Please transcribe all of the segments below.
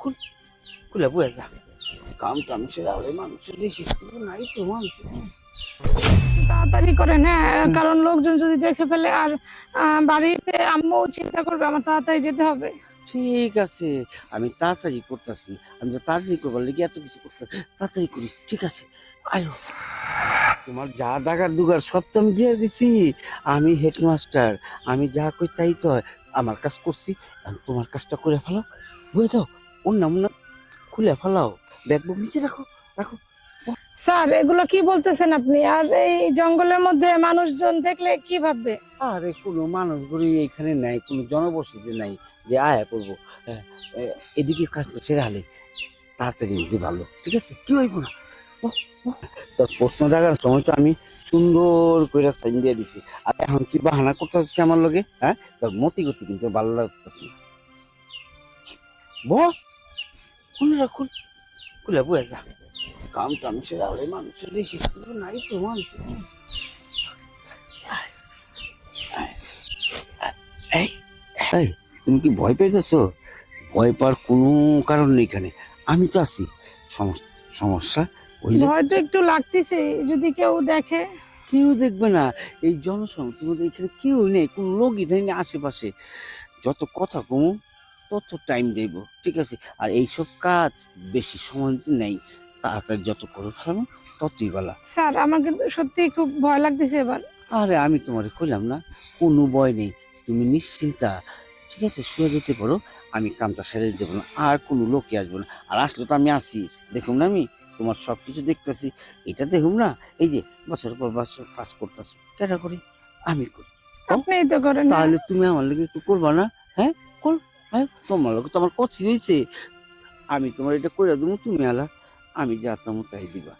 খুলে খুলে বয়ে যা কাম টাম সেরা হলে মানুষের দেখি নাই তো মানুষ। তাড়াতাড়ি করেন হ্যাঁ কারণ লোকজন যদি দেখে ফেলে আর বাড়িতে আম্মু চিন্তা করবে আমার তাড়াতাড়ি যেতে হবে। ঠিক আছে আমি তাড়াতাড়ি করতেছি। আমি তো তাড়াতাড়ি করবার লেগে এত কিছু করতে তাড়াতাড়ি করি ঠিক আছে। আয়ো। তোমার যা দাগার দুগার সব তো আমি দিয়ে দিছি। আমি হেডমাস্টার আমি যা কই তাই তো আমার কাজ করছি তোমার কাজটা করে ফেলাও বুঝে দাও অন্য অন্য খুলে ফেলাও। ব্যাগ বুক নিচে রাখো রাখো। স্যার এগুলো কি বলতেছেন আপনি? আর এই জঙ্গলের মধ্যে মানুষজন দেখলে কি ভাববে? আরে কোনো মানুষ গড়ি এখানে নাই কোনো জনবসতি নাই যে আয়া করব। এদিকে কাজটা ছেড়ে হালে তাড়াতাড়ি উঠে ভালো ঠিক আছে? কি হইব না? ও। প্রশ্ন জাগার সময় তো আমি সুন্দর করে সাইন দিয়ে দিছি। আর এখন তুই বাহানা করতেছিস আমার লগে? হ্যাঁ? তোর মতি গতি কিন্তু ভালো লাগতেছে না। বল। খুলে রাখুন? খুলে বয়ে যা কাম টাম সেরা হলে মানুষের দেখি নাই তো মানুষ এই এই তুমি কি ভয় পেয়েছ? ভয় পাওয়ার কোনো কারণ নেই এখানে। আমি তো আছি। সমস- সমস্যা হইলে ভয় তো একটু লাগতেছে যদি কেউ দেখে। কেউ দেখবে না। এই জনসংখ্যা তোমাদের এখানে কেউ নেই কোনো লোকই নেই আশেপাশে। যত কথা কমু তত টাইম দেব ঠিক আছে? আর এইসব কাজ বেশি সময় নেই তাড়াতাড়ি যত করে ফেলাম ততই বলা স্যার আমার কিন্তু সত্যি খুব ভয় লাগতেছে এবার। আরে আমি তোমার কইলাম না কোনো ভয় নেই। তুমি নিশ্চিন্তা ঠিক আছে? শুয়ে যেতে পারো আমি কামটা সেরে দেবো না আর কোনো লোকে আসব না। আর আসলে তো আমি আসি দেখুন না আমি তোমার সব কিছু দেখতেছি। এটা দেখুন না এই যে বছর পর বছর কাজ করতেছি কেটা করি? আমি করি। আপনিই তো করেন। তাহলে তুমি আমার লোক একটু করবা না হ্যাঁ? হ্যাঁ তোমার লোক তো আমার কথা হয়েছে। আমি তোমার এটা কইরা দেবো তুমি আলা আমি যা তেমন তাই দিবা।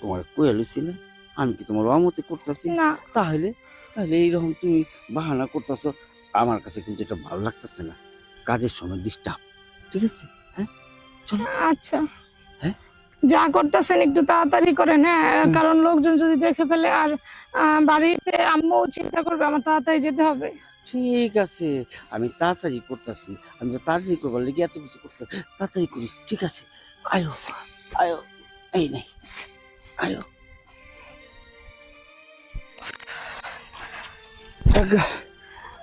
তোমার কইয়া লইছি না আমি কি তোমার অমতে করতেছি? না। তাহলে তাহলে এইরকম তুমি বাহানা করতেছো আমার কাছে কিন্তু এটা ভালো লাগতেছে না। কাজের সময় ডিস্টার্ব ঠিক আছে? হ্যাঁ চলো। আচ্ছা। হ্যাঁ? যা করতেছেন একটু তাড়াতাড়ি করেন হ্যাঁ? কারণ লোকজন যদি দেখে ফেলে আর বাড়িতে আম্মু চিন্তা করবে আমার তাড়াতাড়ি যেতে হবে। ঠিক আছে আমি তাড়াতাড়ি করতেছি আমি তো তাড়াতাড়ি করবার লেগে এত কিছু করতে তাড়াতাড়ি করি ঠিক আছে। আয়ো আয়ো এই নেই আয়ো।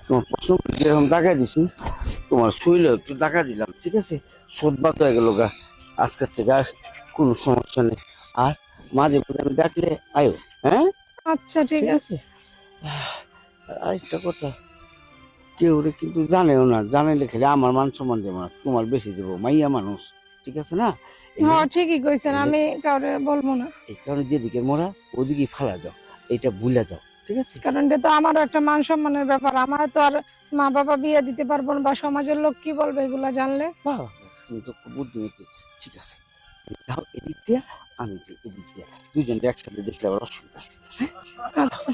তোমার প্রশ্ন যেরকম টাকা দিছি তোমার শুইলেও একটু টাকা দিলাম ঠিক আছে? সোদবাদ হয়ে গেল গা আজকের থেকে আর কোনো সমস্যা নেই। আর মাঝে মাঝে আমি ডাকলে আয়ো হ্যাঁ? আচ্ছা ঠিক ঠিক আছে। আরেকটা কথা কেউ রে কিন্তু জানেও না। জানাইলে খেলে আমার মান সম্মান দেবো না তোমার বেশি দেবো মাইয়া মানুষ। ঠিক আছে না? হ্যাঁ ঠিকই কইছেন আমি কাউরে বলব না। এই কারণে যেদিকে মোরা ওদিকে ফালা যাও এটা ভুলে যাও ঠিক আছে? কারণ এটা তো আমারও একটা মান সম্মানের ব্যাপার আমার তো আর মা বাবা বিয়ে দিতে পারব না বা সমাজের লোক কি বলবে এগুলা জানলে? বাহ, তুমি তো খুব বুদ্ধিমতী ঠিক আছে। যাও এদিক দিয়ে আমি যে এদিক দিয়ে দুজনটা একসাথে দেখলে আবার অসুবিধা আছে। আচ্ছা।